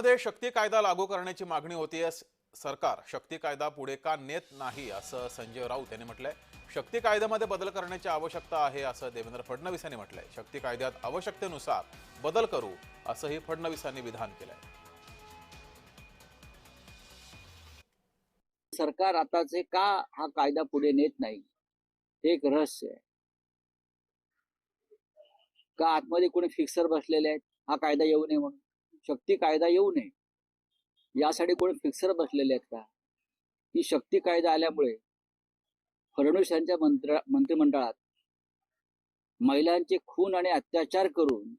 मध्ये शक्ती कायदा लागू करण्याची मागणी होती सरकार शक्ती कायदा पुढे का नेत नाही असं संजय राऊत यांनी म्हटलंय. शक्ती कायद्यामध्ये बदल करण्याची आवश्यकता आहे असं देवेंद्र फडणवीस यांनी म्हटलंय. शक्ती कायद्यात आवश्यकतेनुसार बदल करू असंही फडणवीसांनी विधान केलंय. सरकार आताचे का हा कायदा पुढे नेत नाही हे एक रहस्य आहे. का आतमध्ये कोणी फिक्सर बसलेले आहेत? हा कायदा येऊ नये म्हणून. शक्ती कायदा येऊ नये. यासाठी कोणी फिक्सर बसलेले आहेत का? ही शक्ती कायदा आल्यामुळे फडणवीस यांच्या मंत्र मंत्रिमंडळात महिलांचे खून आणि अत्याचार करून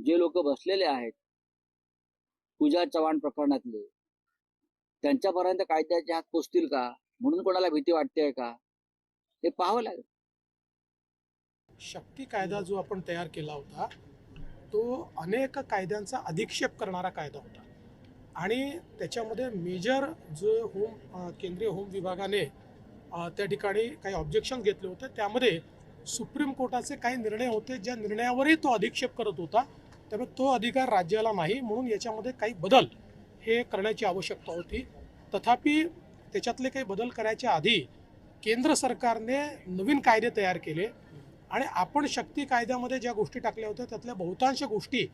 जे लोक बसलेले आहेत पूजा चव्हाण प्रकरणातले त्यांच्यापर्यंत कायद्याचे हात पोचतील का? म्हणून कोणाला भीती वाटते का? हे पाहावं लागेल. शक्ती कायदा जो आपण तयार केला होता तो अनेक कायद्यांचा अधिक्षेप करणारा कायदा होता. आणि त्याच्यामध्ये मेजर जो होम केंद्रीय होम विभागाने त्या ठिकाणी काही ऑब्जेक्शन घेतले होते. त्यामध्ये सुप्रीम कोर्टाचे काही निर्णय होते. ज्या निर्णयावरही तो अधिक्षेप करत होता. त्यामुळे तो अधिकार राज्याला नाही. म्हणून याच्यामध्ये काही बदल हे करण्याची आवश्यकता होती. तथापि त्याच्यातले काही बदल करायच्या आधी केंद्र सरकारने नवीन कायदे तयार केले. आणि आपण शक्ती कायद्यामध्ये ज्या गोष्टी टाकल्या होत्या त्यातल्या बहुतांश गोष्टी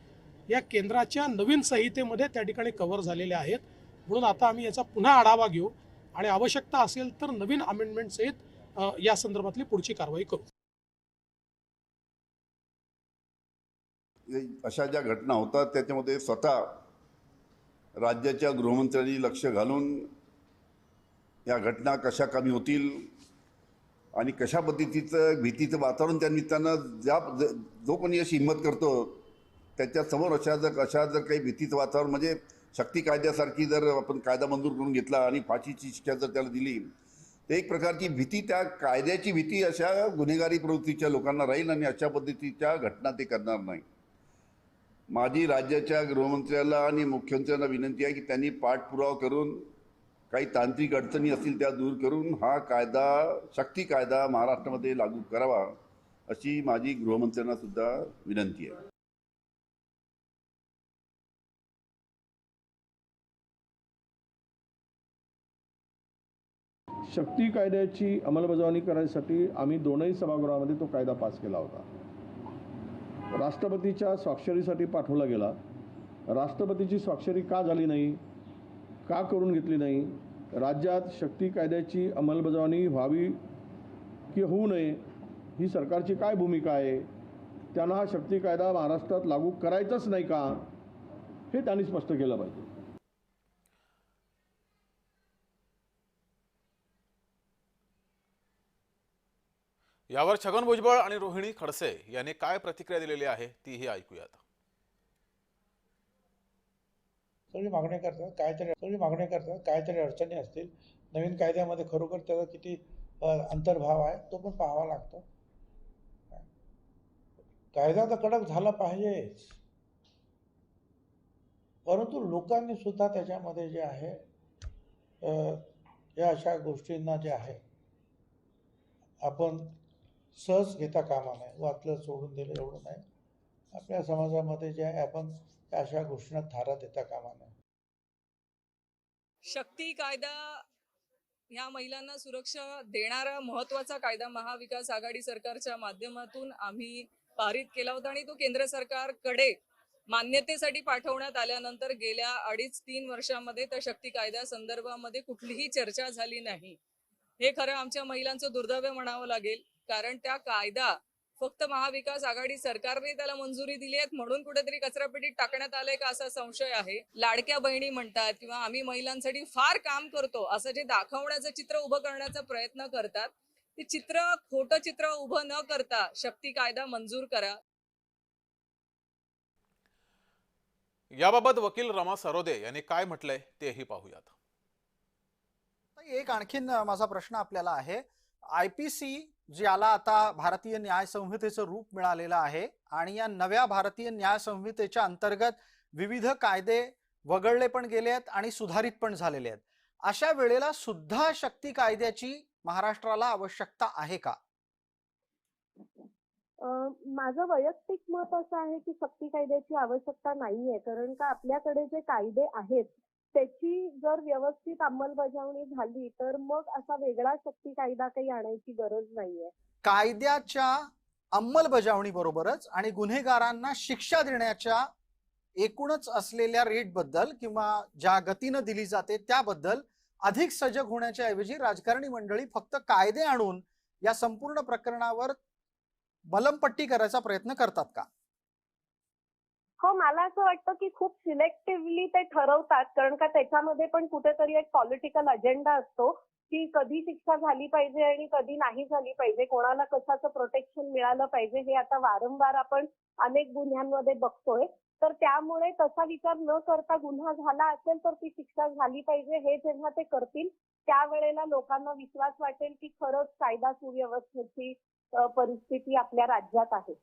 या केंद्राच्या नवीन संहितेमध्ये त्या ठिकाणी कव्हर झालेल्या आहेत. म्हणून आता आम्ही याचा पुन्हा आढावा घेऊ आणि आवश्यकता असेल तर नवीन अमेंडमेंट सहित या संदर्भातली पुढची कारवाई करू. अशा ज्या घटना होतात त्याच्यामध्ये स्वतः राज्याच्या गृहमंत्र्यांनी लक्ष घालून या घटना कशा कमी होतील आणि कशा पद्धतीचं भीतीचं वातावरण त्या निमित्तानं ज्या ज- जो कोणी अशी हिंमत करतो त्याच्यासमोर अशा जर अशा जर काही भीतीचं वातावरण म्हणजे शक्ती कायद्यासारखी जर आपण कायदा मंजूर करून घेतला आणि फाशीची शिक्षा जर त्याला दिली तर एक प्रकारची भीती त्या कायद्याची भीती अशा गुन्हेगारी प्रवृत्तीच्या लोकांना राहील आणि अशा पद्धतीच्या घटना ते करणार नाही. माझी राज्याच्या गृहमंत्र्याला आणि मुख्यमंत्र्यांना विनंती आहे की त्यांनी पाठपुरावा करून काही तांत्रिक अडचणी असतील त्या दूर करून हा कायदा शक्ती कायदा महाराष्ट्रामध्ये लागू करावा अशी माझी गृहमंत्र्यांना सुद्धा विनंती आहे. शक्ती कायद्याची अंमलबजावणी करण्यासाठी आम्ही दोनही सभागृहामध्ये तो कायदा पास केला होता. राष्ट्रपतीच्या स्वाक्षरीसाठी पाठवला गेला. राष्ट्रपतीची स्वाक्षरी का झाली नाही? का करून घेतली नाही? राज्यात शक्ती कायद्याची अंमलबजावणी व्हावी की होऊ नये ही सरकारची काय भूमिका आहे? त्यांना हा शक्ती कायदा महाराष्ट्रात लागू करायचाच नाही का? हे त्यांनी स्पष्ट केलं पाहिजे. यावर छगन भुजबळ आणि रोहिणी खडसे यांनी काय प्रतिक्रिया दिलेली आहे तीही ऐकूयात. सगळी मागणी करतात काहीतरी सगळी मागणी करतात काहीतरी अडचणी असतील नवीन कायद्यामध्ये खरोखर त्याचा किती अंतर्भाव आहे तो पण पाहावा लागतो. कायदा तर कडक झाला पाहिजेच. परंतु लोकांनी सुद्धा त्याच्यामध्ये जे आहे या अशा गोष्टींना जे आहे आपण सहज घेता कामा नये वाचलं सोडून दिलं एवढं नाही. आपल्या समाजामध्ये जे आहे आपण अशा घोषणा थारा देता कामा नये? शक्ती कायदा या महिलांना सुरक्षा देणारा महत्त्वाचा कायदा महाविकास आघाडी सरकारच्या माध्यमातून आम्ही पारित केला होता आणि तो केंद्र सरकारकडे मान्यतेसाठी पाठवण्यात आल्यानंतर गेल्या अडीच तीन वर्षामध्ये त्या शक्ती कायद्या संदर्भामध्ये कुठलीही चर्चा झाली नाही. हे खरं आमच्या महिलांचं दुर्दैव म्हणावं लागेल कारण त्या कायदा फक्त महाविकास आघाडी सरकारने त्याला मंजुरी दिली आहे. म्हणून कुठेतरी कचरापेटीत टाकण्यात आलंय का असा संशय आहे. लाडक्या बहिणी म्हणतात किंवा आम्ही महिलांसाठी फार काम करतो असं जे दाखवण्याचं चित्र उभं करण्याचा प्रयत्न करतात. ते चित्र खोटं चित्र उभं न करता शक्ती कायदा मंजूर करा. याबाबत वकील रमा सरोदे यांनी काय म्हटलंय तेही पाहूयात. एक आणखीन माझा प्रश्न आपल्याला आहे. आय पी सी ज्याला आता भारतीय न्याय संहितेचं रूप मिळालेलं आहे आणि या नव्या भारतीय न्याय संहितेच्या अंतर्गत विविध कायदे वगळले पण गेले आहेत आणि सुधारित पण झालेले आहेत. अशा वेळेला सुद्धा शक्ती कायद्याची महाराष्ट्राला आवश्यकता आहे का? अं, माझं वैयक्तिक मत असं आहे की शक्ती कायद्याची आवश्यकता नाहीये कारण का आपल्याकडे जे कायदे आहेत त्याची जर व्यवस्थित अंमलबजावणी झाली तर मग असा वेगळा शक्ती कायदा काही आणायची गरज नाहीये. कायद्याच्या अंमलबजावणी बरोबरच आणि गुन्हेगारांना शिक्षा देण्याच्या एकूणच असलेल्या रेटबद्दल किंवा ज्या गतीनं दिली जाते त्याबद्दल अधिक सजग होण्याच्या ऐवजी राजकारणी मंडळी फक्त कायदे आणून या संपूर्ण प्रकरणावर मलमपट्टी करायचा प्रयत्न करतात का? हो मला असं वाटतं की खूप सिलेक्टिव्हली ते ठरवतात कारण का त्याच्यामध्ये पण कुठेतरी एक पॉलिटिकल अजेंडा असतो की कधी शिक्षा झाली पाहिजे आणि कधी नाही झाली पाहिजे कोणाला कशाचं प्रोटेक्शन मिळालं पाहिजे हे आता वारंवार आपण अनेक गुन्ह्यांमध्ये बघतोय. तर त्यामुळे तसा विचार न करता गुन्हा झाला असेल तर ती शिक्षा झाली पाहिजे हे जेव्हा ते करतील त्यावेळेला लोकांना विश्वास वाटेल की खरंच कायदा सुव्यवस्थेची परिस्थिती आपल्या राज्यात आहे.